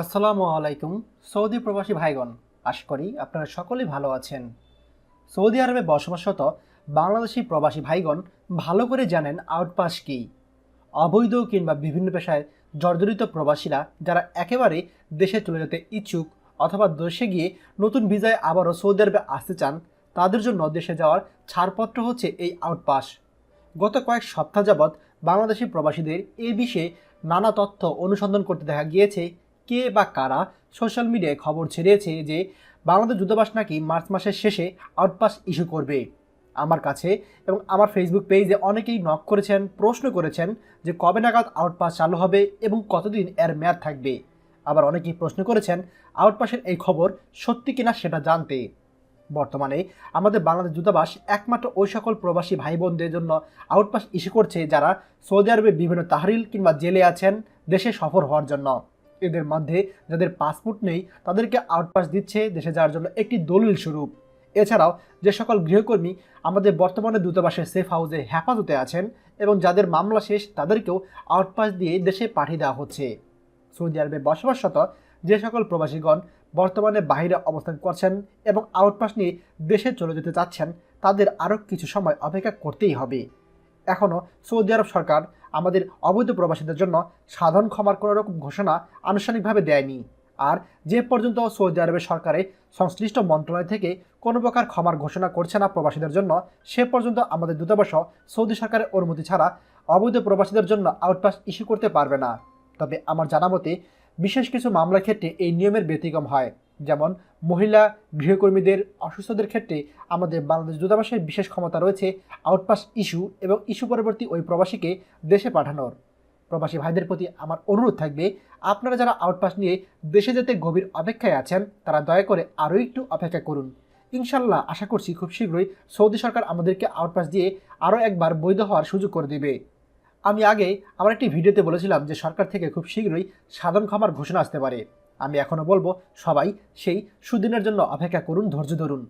আসসালামু আলাইকুম, সৌদি প্রবাসী ভাইগণ। আশা করি আপনারা সকলেই ভালো আছেন। সৌদি আরবে বসবাসরত বাংলাদেশি প্রবাসী ভাইগণ ভালো করে জানেন আউটপাস কী। অবৈধ কিংবা বিভিন্ন পেশায় জর্জরিত প্রবাসীরা যারা একেবারে দেশে চলে যেতে ইচ্ছুক অথবা দেশে গিয়ে নতুন ভিসায় আবারও সৌদি আরবে আসতে চান, তাদের জন্য দেশে যাওয়ার ছাড়পত্র হচ্ছে এই আউটপাস গত কয়েক সপ্তাহ যাবৎ বাংলাদেশি প্রবাসীদের এ বিষয়ে নানা তথ্য অনুসন্ধান করতে দেখা গিয়েছে। কে বা কারা সোশ্যাল মিডিয়ায় খবর ছড়িয়েছে যে বাংলাদেশ দূতাবাস নাকি মার্চ মাসের শেষে আউটপাস ইস্যু করবে? আমার কাছে এবং আমার ফেসবুক পেজে অনেকেই নক করেছেন, প্রশ্ন করেছেন যে কবে নাগাদ আউটপাস চালু হবে এবং কতদিন এর মেয়াদ থাকবে। আবার অনেকেই প্রশ্ন করেছেন, আউটপাসের এই খবর সত্যি কিনা সেটা জানতে। বর্তমানে আমাদের বাংলাদেশ দূতাবাস একমাত্র ওই সকল প্রবাসী ভাই বোনদের জন্য আউটপাস ইস্যু করছে যারা সৌদি আরবে বিভিন্ন তাহরিল কিংবা জেলে আছেন, দেশে সফর হওয়ার জন্য। এদের মধ্যে যাদের পাসপোর্ট নেই, তাদেরকে আউটপাস দিচ্ছে দেশে যাওয়ার জন্য একটি দলিল স্বরূপ। এছাড়াও যে সকল গৃহকর্মী আমাদের বর্তমানে দূতাবাসের সেফ হাউসে হেফাজতে আছেন এবং যাদের মামলা শেষ, তাদেরকেও আউটপাস দিয়ে দেশে পাঠিয়ে দেওয়া হচ্ছে। সৌদি আরবে বসবাসরত যে সকল প্রবাসীগণ বর্তমানে বাইরে অবস্থান করছেন এবং আউটপাস নিয়ে দেশে চলে যেতে চাচ্ছেন, তাদের আরও কিছু সময় অপেক্ষা করতেই হবে। এখনও সৌদি আরব সরকার আমাদের অবৈধ প্রবাসীদের জন্য সাধারণ ক্ষমার কোনো রকম ঘোষণা আনুষ্ঠানিকভাবে দেয়নি। আর যে পর্যন্ত সৌদি আরবের সরকারের সংশ্লিষ্ট মন্ত্রণালয় থেকে কোনো প্রকার ক্ষমার ঘোষণা করছে না প্রবাসীদের জন্য, সে পর্যন্ত আমাদের দূতাবাসও সৌদি সরকারের অনুমতি ছাড়া অবৈধ প্রবাসীদের জন্য আউটপাস ইস্যু করতে পারবে না। তবে আমার জানা মতে বিশেষ কিছু মামলার ক্ষেত্রে এই নিয়মের ব্যতিক্রম হয়। যেমন মহিলা গৃহকর্মীদের অসুস্থদের ক্ষেত্রে আমাদের বাংলাদেশ দূতাবাসের বিশেষ ক্ষমতা রয়েছে আউটপাস ইস্যু এবং ইস্যু পরবর্তী ওই প্রবাসীকে দেশে পাঠানোর। প্রবাসী ভাইদের প্রতি আমার অনুরোধ থাকবে, আপনারা যারা আউটপাস নিয়ে দেশে যেতে গভীর অপেক্ষায় আছেন, তারা দয়া করে আরও একটু অপেক্ষা করুন। ইনশাল্লাহ আশা করছি খুব শীঘ্রই সৌদি সরকার আমাদেরকে আউটপাস দিয়ে আরও একবার বৈধ হওয়ার সুযোগ করে দেবে। আমি আগে আমার একটি ভিডিওতে বলেছিলাম যে সরকার থেকে খুব শীঘ্রই সাধারণ ক্ষমার ঘোষণা আসতে পারে। আমি এখনও বলব, সবাই সেই সুদিনের জন্য অপেক্ষা করুন, ধৈর্য ধরুন।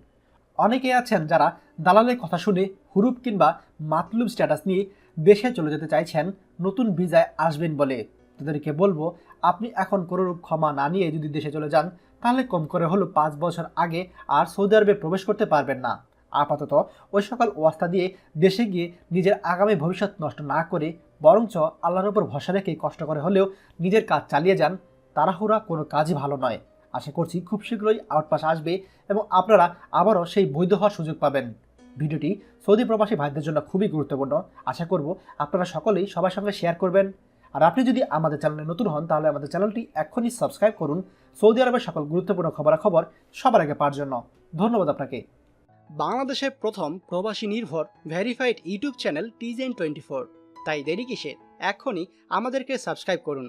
অনেকে আছেন যারা দালালের কথা শুনে হুরুপ কিংবা মাতলুব স্ট্যাটাস নিয়ে দেশে চলে যেতে চাইছেন, নতুন ভিসায় আসবেন বলে। তাদেরকে বলব, আপনি এখন কোনোরূপ ক্ষমা না নিয়ে যদি দেশে চলে যান, তাহলে কম করে হলো পাঁচ বছর আগে আর সৌদি আরবে প্রবেশ করতে পারবেন না। আপাতত ওই সকল ওয়াস্তা দিয়ে দেশে গিয়ে নিজের আগামী ভবিষ্যৎ নষ্ট না করে, বরঞ্চ আল্লাহর উপর ভরসা রেখে কষ্ট করে হলেও নিজের কাজ চালিয়ে যান। তাড়াহুড়া কোনো কাজই ভালো নয়। আশা করছি খুব শীঘ্রই আউটপাস আসবে এবং আপনারা আবারও সেই বৈধ হওয়ার সুযোগ পাবেন। ভিডিওটি সৌদি প্রবাসী ভাইদের জন্য খুবই গুরুত্বপূর্ণ। আশা করব আপনারা সকলেই সবার সঙ্গে শেয়ার করবেন। আর আপনি যদি আমাদের চ্যানেলে নতুন হন, তাহলে আমাদের চ্যানেলটি এখনই সাবস্ক্রাইব করুন। সৌদি আরবের সকল গুরুত্বপূর্ণ খবরাখবর সবার আগে পাওয়ার জন্য। ধন্যবাদ আপনাকে। বাংলাদেশের প্রথম প্রবাসী নির্ভর ভেরিফাইড ইউটিউব চ্যানেল টিজেন টোয়েন্টি ফোর। তাই দেরি কিসের? এখনই আমাদেরকে সাবস্ক্রাইব করুন।